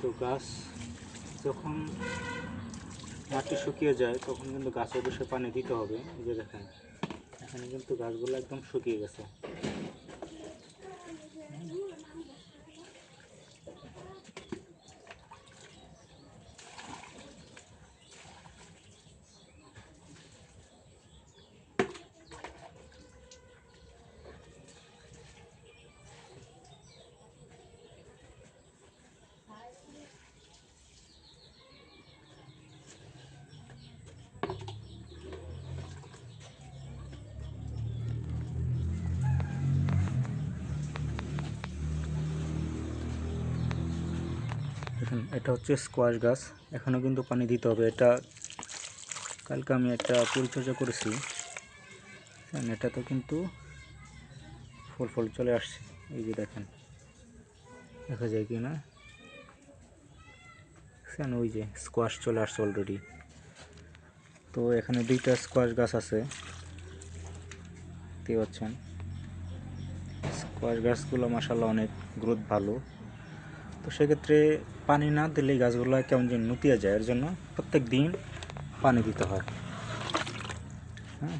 তো গাছ যখন মাটি শুকিয়ে যায়, তখন কিন্তু গাছে অবশ্যই পানি দিতে হবে। এই যে দেখেন, এখানে কিন্তু গাছগুলো একদম শুকিয়ে গেছে। দেখুন, এটা হচ্ছে স্কোয়াশ গাছ। এখনও কিন্তু পানি দিতে হবে। এটা কালকে আমি একটা পরিচর্যা করেছি। এটা তো কিন্তু ফুল ফুল চলে আসছে। এই যে দেখেন, দেখা যায় কি না? দেখছেন ওই যে স্কোয়াশ চলে আসছে অলরেডি তো এখানে দুইটা স্কোয়াশ গাছ আছে। দেখতে পাচ্ছেন? স্কোয়াশ গাছগুলো মাসাল্লাহ অনেক গ্রোথ ভালো। তো সেক্ষেত্রে পানি না দিলে গাছগুলো কেমন যেন নুতিয়া যায়, এর জন্য প্রত্যেক দিন পানি দিতে হয়। হ্যাঁ।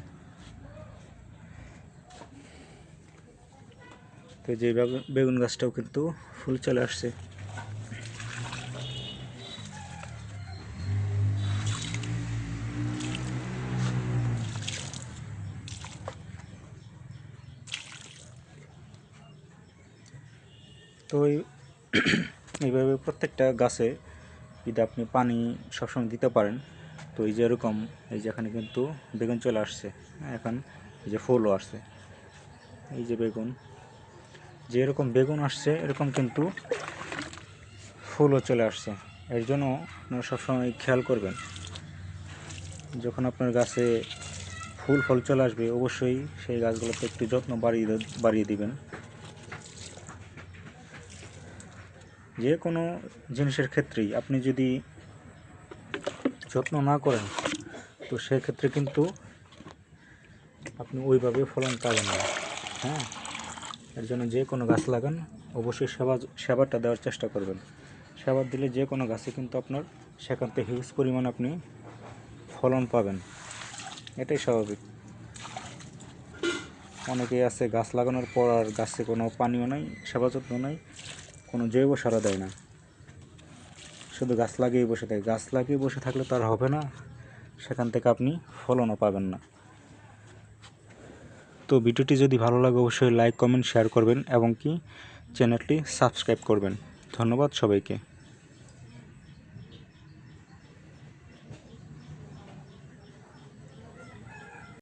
তো যে বেগুন গাছটাও কিন্তু ফুল চলে আসছে। তো এইভাবে প্রত্যেকটা গাছে যদি আপনি পানি সবসময় দিতে পারেন তো এই যে এরকম এই যে এখানে কিন্তু বেগুন চলে আসছে হ্যাঁ, এখন এই যে ফুলও আসছে। এই যে বেগুন যে এরকম বেগুন আসছে এরকম কিন্তু ফুলও চলে আসছে। এর জন্য আপনারা সবসময় খেয়াল করবেন যখন আপনার গাছে ফুল ফল চলে আসবে অবশ্যই সেই গাছগুলোতে একটু যত্ন বাড়িয়ে বাড়িয়ে দিবেন। যে কোনো জিনিসের ক্ষেত্রেই আপনি যদি যত্ন না করেন, তো সেক্ষেত্রে কিন্তু আপনি ওইভাবে ফলন পাবেন না। হ্যাঁ? এর জন্য যে কোনো গাছ লাগান, অবশ্যই সেবা, সেবাটা দেওয়ার চেষ্টা করবেন। সেবা দিলে যে কোনো গাছে কিন্তু আপনার সেখান থেকে হিউজ পরিমাণ আপনি ফলন পাবেন। এটাই স্বাভাবিক। অনেকেই আছে গাছ লাগানোর পর আর গাছে কোনো পানিও নাই, সেবা যত্ন নাই। কোনো জৈব সারা দেয় না। শুধু গাছ লাগিয়ে বসে থাকে। গাছ লাগিয়ে বসে থাকলে তার হবে না। সেখান থেকে আপনি ফলনও পাবেন না। তো ভিডিওটি যদি ভালো লাগে, অবশ্যই লাইক, কমেন্ট, শেয়ার করবেন এবং কি চ্যানেলটি সাবস্ক্রাইব করবেন। ধন্যবাদ সবাইকে।